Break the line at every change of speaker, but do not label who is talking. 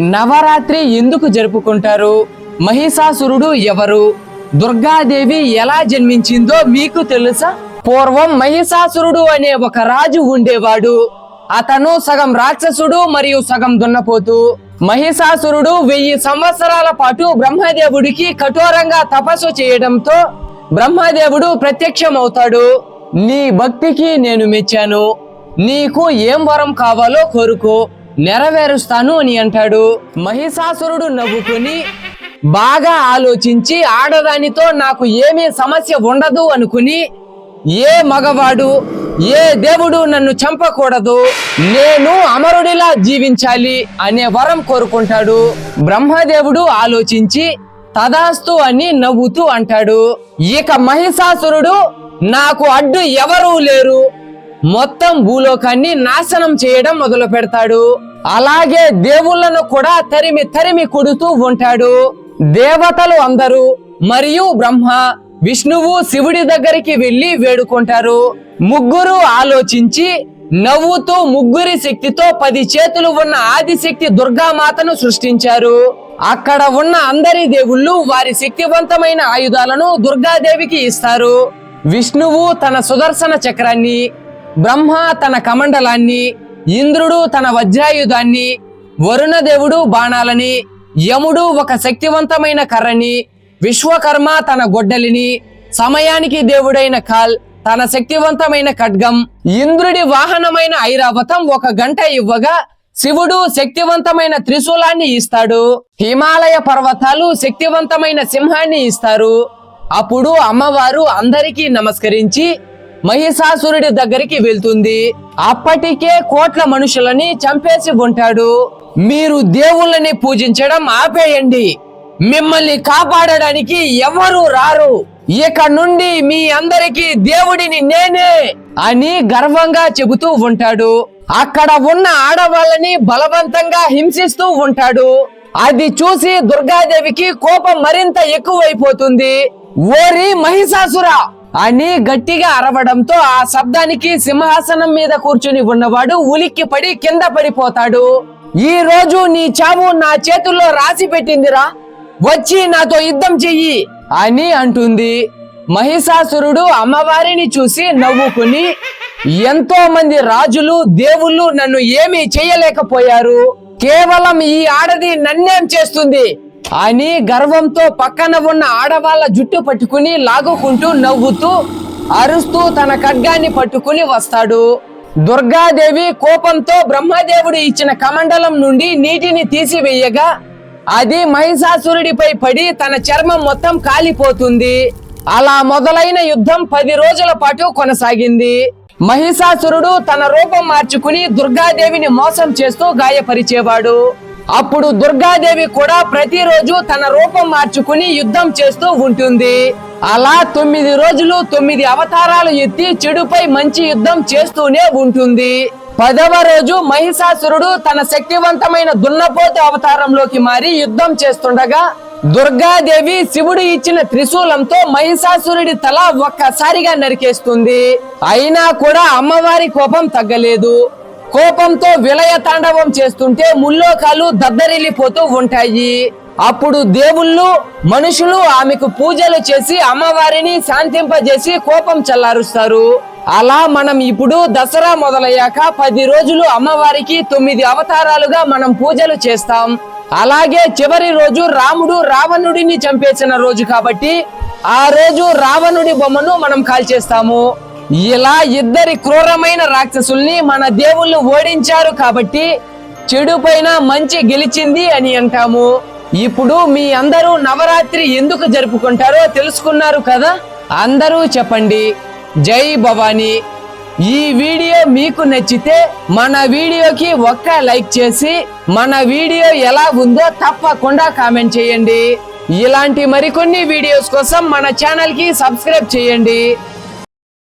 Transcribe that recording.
నవరాత్రి ఎందుకు జరుపుకుంటారు? మహిషాసురుడు ఎవరు? దుర్గాదేవి ఎలా జన్మించిందో మీకు తెలుసా? పూర్వం మహిషాసురుడు అనే ఒక రాజు ఉండేవాడు. అతను సగం రాక్షసుడు మరియు సగం దున్నపోతు. మహిషాసురుడు వెయ్యి సంవత్సరాల పాటు బ్రహ్మదేవుడికి కఠోరంగా తపస్సు చేయడంతో బ్రహ్మదేవుడు ప్రత్యక్షమవుతాడు. నీ భక్తికి నేను మెచ్చాను. నీకు ఏం వరం కావాలో కోరుకో. నెరవేరుస్తాను అని అంటాడు. మహిషాసురుడు నవ్వుకుని బాగా ఆలోచించి ఆడదానితో నాకు ఏమీ సమస్య ఉండదు అనుకుని ఏ మగవాడు ఏ దేవుడు నన్ను చంపకూడదు నేను అమరుడిలా జీవించాలి అనే వరం కోరుకుంటాడు. బ్రహ్మదేవుడు ఆలోచించి తదాస్తు అని నవ్వుతూ అంటాడు. ఇక మహిషాసురుడు నాకు అడ్డు ఎవరూ లేరు. మొత్తం భూలోకాన్ని నాశనం చేయడం మొదలు పెడతాడు అలాగే దేవుళ్ళను కూడా తరిమి తరిమి కొడుతూ ఉంటాడు. దేవతలు అందరూ మరియు బ్రహ్మ విష్ణువు శివుడి దగ్గరికి వెళ్ళి వేడుకుంటారు. ముగ్గురు ఆలోచించి నవ్వుతూ ముగ్గురి శక్తితో పది చేతులు ఉన్న ఆదిశక్తి దుర్గామాతను సృష్టించారు. అక్కడ ఉన్న అందరి దేవుళ్ళు వారి శక్తివంతమైన ఆయుధాలను దుర్గాదేవికి ఇస్తారు. విష్ణువు తన సుదర్శన చక్రాన్ని బ్రహ్మ తన కమండలాన్ని ఇంద్రుడు తన వజ్రాయుధాన్ని వరుణదేవుడు బాణాలని యముడు ఒక శక్తివంతమైన కర్రని విశ్వకర్మ తన గొడ్డలిని సమయానికి దేవుడైన కాల్ తన శక్తివంతమైన ఖడ్గం ఇంద్రుడి వాహనమైన ఐరావతం ఒక గంట ఇవ్వగా శివుడు శక్తివంతమైన త్రిశూలాన్ని ఇస్తాడు. హిమాలయ పర్వతాలు శక్తివంతమైన సింహాన్ని ఇస్తారు. అప్పుడు అమ్మవారు అందరికీ నమస్కరించి మహిషాసురుడి దగ్గరికి వెళ్తుంది. అప్పటికే కోట్ల మనుషులని చంపేసి ఉంటాడు. మీరు దేవుళ్ళని పూజించడం ఆపేయండి. మిమ్మల్ని కాపాడడానికి ఎవరు రారు. ఇక నుండి మీ అందరికి దేవుడిని నేనే అని గర్వంగా చెబుతూ ఉంటాడు. అక్కడ ఉన్న ఆడవాళ్ళని బలవంతంగా హింసిస్తూ ఉంటాడు. అది చూసి దుర్గాదేవికి కోపం మరింత ఎక్కువైపోతుంది. ఓరి మహిషాసురా! అని గట్టిగా అరవడంతో ఆ శబ్దానికి సింహాసనం మీద కూర్చుని ఉన్నవాడు ఉలిక్కి పడి కింద పడిపోతాడు. ఈ రోజు నీ చావు నా చేతుల్లో రాసి పెట్టిందిరా వచ్చి నాతో యుద్ధం చెయ్యి అని అంటుంది. మహిషాసురుడు అమ్మవారిని చూసి నవ్వుకుని ఎంతో మంది రాజులు దేవుళ్ళు నన్ను ఏమీ చేయలేకపోయారు. కేవలం ఈ ఆడది నన్నేం చేస్తుంది? అని గర్వంతో పక్కన ఉన్న ఆడవాళ్ళ జుట్టు పట్టుకుని లాగుకుంటూ నవ్వుతూ అరుస్తూ తన ఖడ్గాన్ని పట్టుకుని వస్తాడు. దుర్గాదేవి కోపంతో బ్రహ్మదేవుడు ఇచ్చిన కమండలం నుండి నీటిని తీసివేయగా అది మహిషాసురుడిపై పడి తన చర్మం మొత్తం కాలిపోతుంది. అలా మొదలైన యుద్ధం పది రోజుల పాటు కొనసాగింది. మహిషాసురుడు తన రూపం మార్చుకుని దుర్గాదేవిని మోసం చేస్తూ గాయపరిచేవాడు. అప్పుడు దుర్గాదేవి కూడా ప్రతిరోజు తన రూపం మార్చుకుని యుద్ధం చేస్తూ ఉంటుంది. అలా తొమ్మిది రోజులు తొమ్మిది అవతారాలు ఎత్తి చెడుపై మంచి యుద్ధం చేస్తూనే ఉంటుంది. పదవ రోజు మహిషాసురుడు తన శక్తివంతమైన దున్నపోతు అవతారంలోకి మారి యుద్ధం చేస్తుండగా దుర్గాదేవి శివుడు ఇచ్చిన త్రిశూలంతో మహిషాసురుడి తల ఒక్కసారిగా నరికేస్తుంది. అయినా కూడా అమ్మవారి కోపం తగ్గలేదు. కోపంతో విలయ తాండవం చేస్తుంటే ముల్లోకాలు దద్దరిల్లిపోతూ ఉంటాయి. అప్పుడు దేవుళ్ళు మనుషులు ఆమెకు పూజలు చేసి అమ్మవారిని శాంతింపజేసి కోపం చల్లారుస్తారు. అలా మనం ఇప్పుడు దసరా మొదలయ్యాక పది రోజులు అమ్మవారికి తొమ్మిది అవతారాలుగా మనం పూజలు చేస్తాం. అలాగే చివరి రోజు రాముడు రావణుడిని చంపేసిన రోజు కాబట్టి ఆ రోజు రావణుడి బొమ్మను మనం కాల్చేస్తాము. ఇలా ఇద్దరి క్రూరమైన రాక్షసుల్ని మన దేవుళ్ళు ఓడించారు కాబట్టి చెడు పైన మంచి గెలిచింది అని అంటాము. ఇప్పుడు మీ అందరూ నవరాత్రి ఎందుకు జరుపుకుంటారో తెలుసుకున్నారు కదా? అందరూ చెప్పండి. జై భవానీ. ఈ వీడియో మీకు నచ్చితే మన వీడియోకి ఒక్క లైక్ చేసి మన వీడియో ఎలా ఉందో తప్పకుండా కామెంట్ చేయండి. ఇలాంటి మరికొన్ని వీడియోస్ కోసం మన ఛానల్కి సబ్స్క్రైబ్ చేయండి.